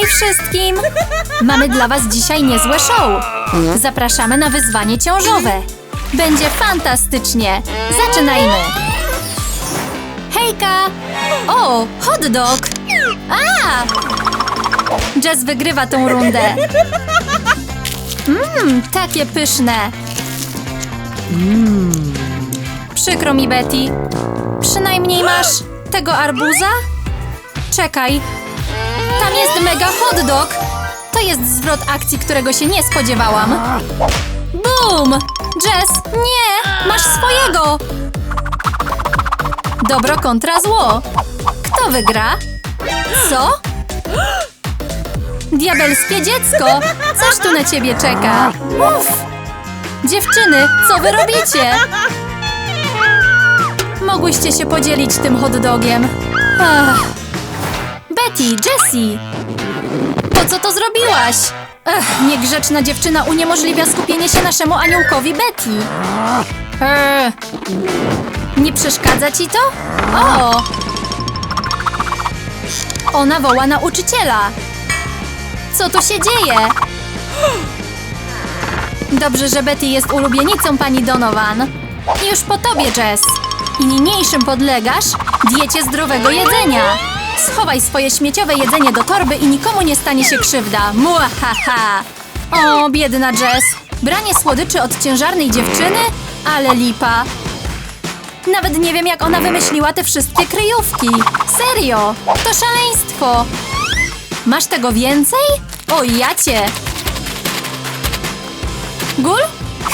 Hej wszystkim! Mamy dla was dzisiaj niezłe show. Zapraszamy na wyzwanie ciążowe. Będzie fantastycznie. Zaczynajmy. Hejka! O, hot dog! A! Jess wygrywa tą rundę. Mmm, takie pyszne. Przykro mi, Betty. Przynajmniej masz tego arbuza? Czekaj. Tam jest mega hot dog. To jest zwrot akcji, którego się nie spodziewałam. Boom! Jess, nie! Masz swojego! Dobro kontra zło. Kto wygra? Co? Diabelskie dziecko! Coś tu na ciebie czeka. Uff! Dziewczyny, co wy robicie? Mogłyście się podzielić tym hot dogiem. Ach. Betty, Jessie! Po co to zrobiłaś? Ech, niegrzeczna dziewczyna uniemożliwia skupienie się naszemu aniołkowi Betty. Eee. Nie przeszkadza ci to? O! Ona woła nauczyciela. Co tu się dzieje? Dobrze, że Betty jest ulubienicą pani Donovan. Już po tobie, Jess. I niniejszym podlegasz diecie zdrowego jedzenia. Schowaj swoje śmieciowe jedzenie do torby i nikomu nie stanie się krzywda. Muahaha. O, biedna Jess. Branie słodyczy od ciężarnej dziewczyny? Ale lipa. Nawet nie wiem, jak ona wymyśliła te wszystkie kryjówki. Serio, to szaleństwo. Masz tego więcej? O, ja cię. Gul?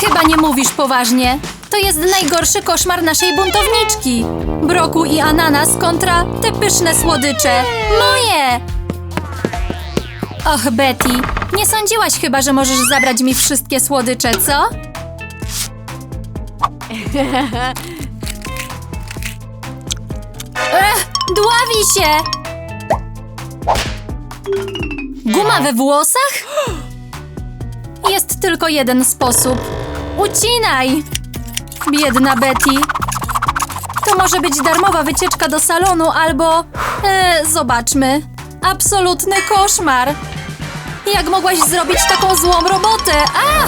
Chyba nie mówisz poważnie. To jest najgorszy koszmar naszej buntowniczki. Broku i ananas kontra te pyszne słodycze. Moje! Och, Betty, nie sądziłaś chyba, że możesz zabrać mi wszystkie słodycze, co? Ech, dławi się! Guma we włosach? Jest tylko jeden sposób. Ucinaj! Biedna Betty. To może być darmowa wycieczka do salonu albo... E, zobaczmy. Absolutny koszmar. Jak mogłaś zrobić taką złą robotę? A!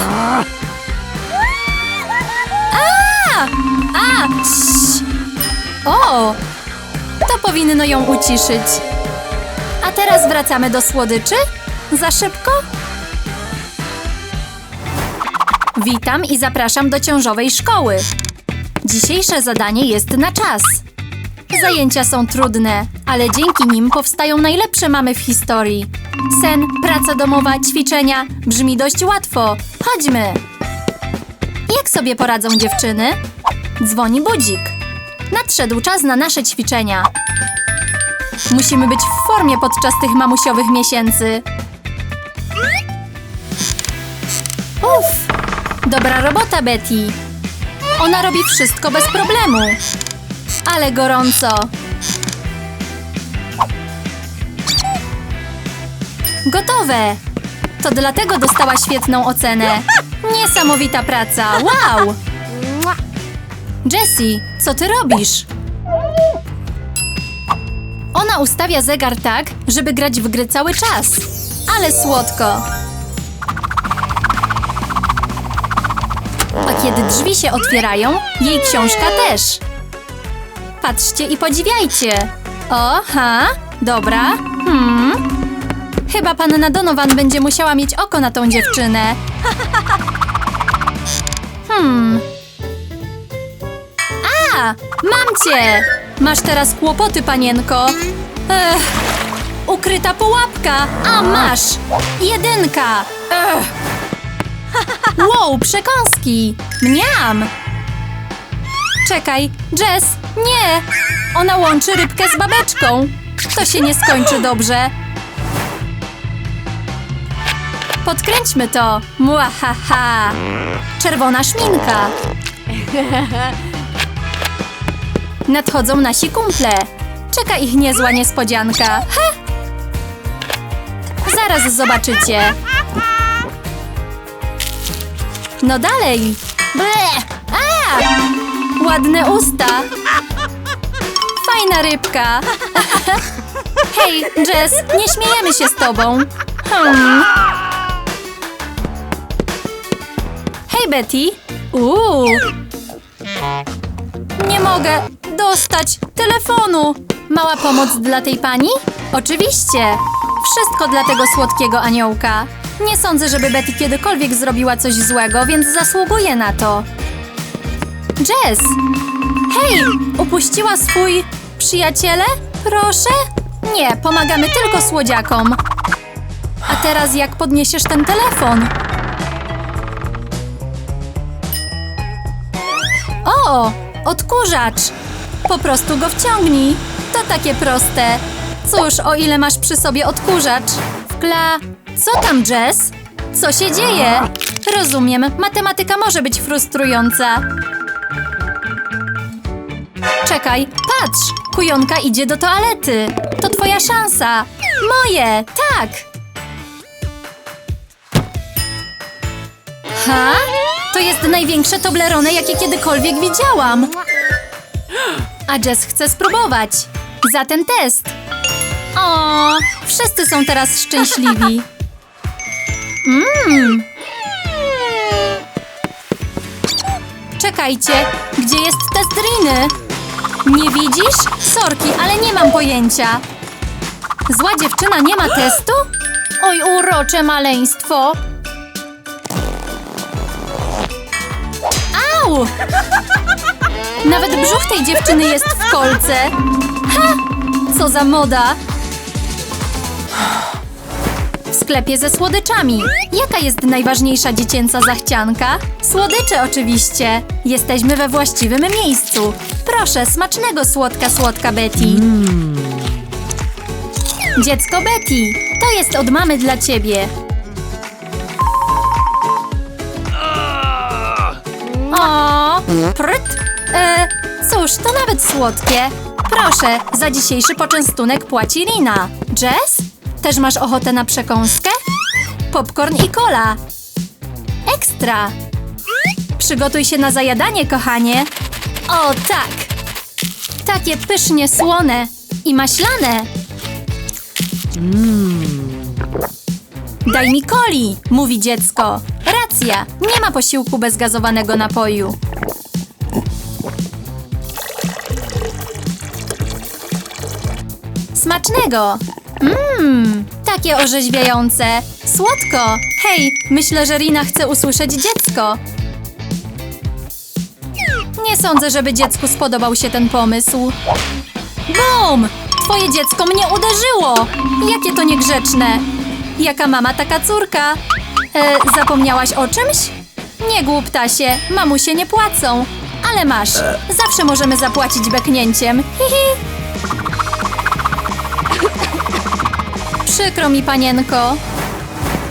A! A! O! To powinno ją uciszyć. A teraz wracamy do słodyczy? Za szybko? Witam i zapraszam do ciążowej szkoły. Dzisiejsze zadanie jest na czas. Zajęcia są trudne, ale dzięki nim powstają najlepsze mamy w historii. Sen, praca domowa, ćwiczenia brzmi dość łatwo. Chodźmy! Jak sobie poradzą dziewczyny? Dzwoni budzik. Nadszedł czas na nasze ćwiczenia. Musimy być w formie podczas tych mamusiowych miesięcy. Dobra robota, Betty. Ona robi wszystko bez problemu. Ale gorąco. Gotowe. To dlatego dostała świetną ocenę. Niesamowita praca. Wow! Jessie, co ty robisz? Ona ustawia zegar tak, żeby grać w gry cały czas. Ale słodko. A kiedy drzwi się otwierają, jej książka też. Patrzcie i podziwiajcie. O, ha, dobra. Hmm. Chyba panna Donovan będzie musiała mieć oko na tą dziewczynę. Hmm. A, mam cię! Masz teraz kłopoty, panienko. Ech, ukryta pułapka. A, masz! Jedynka. Ech. Wow, przekąski! Mniam! Czekaj, Jess, nie! Ona łączy rybkę z babeczką. To się nie skończy dobrze. Podkręćmy to. Muahaha. Czerwona szminka. Nadchodzą nasi kumple. Czeka ich niezła niespodzianka. Zaraz zobaczycie. No dalej. Ble! A! Ładne usta. Fajna rybka. Hej, Jess, nie śmiejemy się z tobą. Hmm. Hej, Betty. Uuu. Nie mogę dostać telefonu. Mała pomoc dla tej pani? Oczywiście. Wszystko dla tego słodkiego aniołka. Nie sądzę, żeby Betty kiedykolwiek zrobiła coś złego, więc zasługuje na to. Jess! Hej! Upuściła swój... przyjaciele? Proszę? Nie, pomagamy tylko słodziakom. A teraz jak podniesiesz ten telefon? O! Odkurzacz! Po prostu go wciągnij. To takie proste. Cóż, o ile masz przy sobie odkurzacz. Wkla... Co tam, Jess? Co się dzieje? Rozumiem, matematyka może być frustrująca. Czekaj, patrz! Kujonka idzie do toalety. To twoja szansa. Moje, tak! Ha? To jest największe Toblerone, jakie kiedykolwiek widziałam. A Jess chce spróbować. Za ten test. O, wszyscy są teraz szczęśliwi. Mmm. Czekajcie, gdzie jest test Riny? Nie widzisz? Sorki, ale nie mam pojęcia. Zła dziewczyna nie ma testu? Oj, urocze maleństwo. Au! Nawet brzuch tej dziewczyny jest w kolce. Ha! Co za moda! W sklepie ze słodyczami. Jaka jest najważniejsza dziecięca zachcianka? Słodycze oczywiście. Jesteśmy we właściwym miejscu. Proszę, smacznego słodka, słodka Betty. Dziecko Betty, to jest od mamy dla ciebie. O, pryt. E, cóż, to nawet słodkie. Proszę, za dzisiejszy poczęstunek płaci Rina. Jess? Też masz ochotę na przekąskę? Popcorn i cola. Ekstra. Przygotuj się na zajadanie, kochanie. O, tak. Takie pysznie słone i maślane. Daj mi coli, mówi dziecko. Racja, nie ma posiłku bez gazowanego napoju. Smacznego! Mmm, takie orzeźwiające. Słodko! Hej, myślę, że Rina chce usłyszeć dziecko. Nie sądzę, żeby dziecku spodobał się ten pomysł. Bum! Twoje dziecko mnie uderzyło! Jakie to niegrzeczne! Jaka mama, taka córka! E, zapomniałaś o czymś? Nie głup, Tasie, mamusie nie płacą. Ale masz, zawsze możemy zapłacić beknięciem. Hihi. Przykro mi, panienko.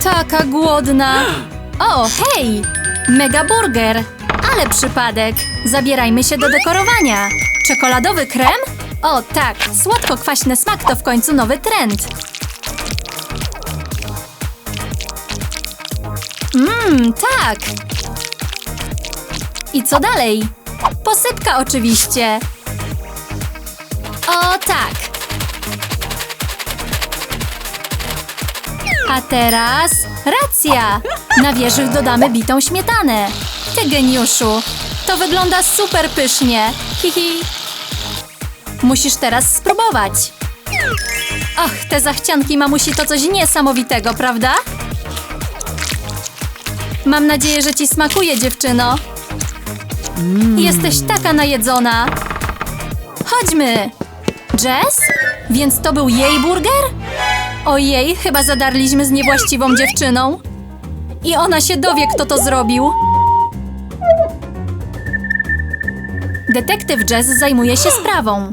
Taka głodna. O, hej! Mega burger. Ale przypadek. Zabierajmy się do dekorowania. Czekoladowy krem? O, tak. Słodko-kwaśny smak to w końcu nowy trend. Mmm, tak. I co dalej? Posypka oczywiście. O, tak. A teraz racja! Na wierzch dodamy bitą śmietanę. Ty geniuszu! To wygląda super pysznie. Hihi. Musisz teraz spróbować. Och, te zachcianki mamusi to coś niesamowitego, prawda? Mam nadzieję, że ci smakuje, dziewczyno. Jesteś taka najedzona. Chodźmy. Jess? Więc to był jej burger? Ojej, chyba zadarliśmy z niewłaściwą dziewczyną. I ona się dowie, kto to zrobił. Detektyw Jess zajmuje się sprawą.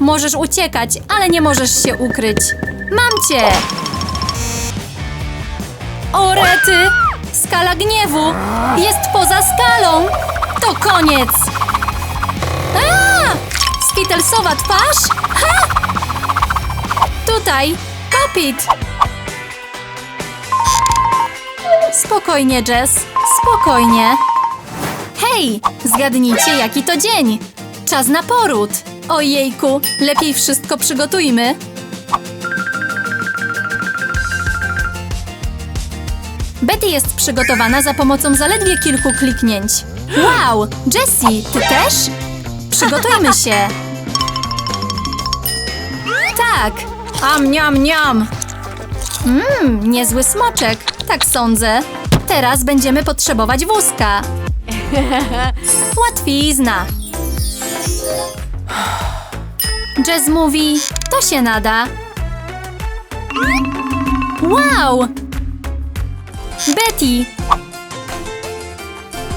Możesz uciekać, ale nie możesz się ukryć. Mam cię! O rety! Skala gniewu jest poza skalą! To koniec! A! Skittlsowa twarz? Ha! Tutaj! Pit! Spokojnie, Jess. Spokojnie. Hej! Zgadnijcie, jaki to dzień! Czas na poród! Ojejku, lepiej wszystko przygotujmy. Betty jest przygotowana za pomocą zaledwie kilku kliknięć. Wow! Jessie, ty też? Przygotujmy się! Tak! Am, niam, niam. Mmm, niezły smoczek. Tak sądzę. Teraz będziemy potrzebować wózka. Łatwizna. Jazz mówi, to się nada. Wow! Betty!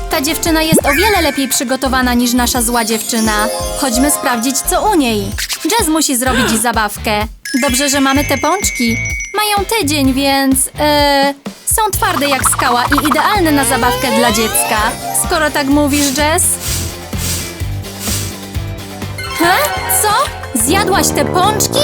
Ta dziewczyna jest o wiele lepiej przygotowana niż nasza zła dziewczyna. Chodźmy sprawdzić, co u niej. Jazz musi zrobić zabawkę. Dobrze, że mamy te pączki. Mają tydzień, więc... E, są twarde jak skała i idealne na zabawkę dla dziecka. Skoro tak mówisz, Jazz... He? Co? Zjadłaś te pączki?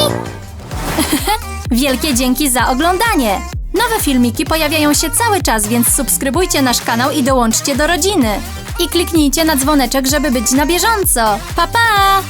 Wielkie dzięki za oglądanie! Nowe filmiki pojawiają się cały czas, więc subskrybujcie nasz kanał i dołączcie do rodziny. I kliknijcie na dzwoneczek, żeby być na bieżąco. Pa pa!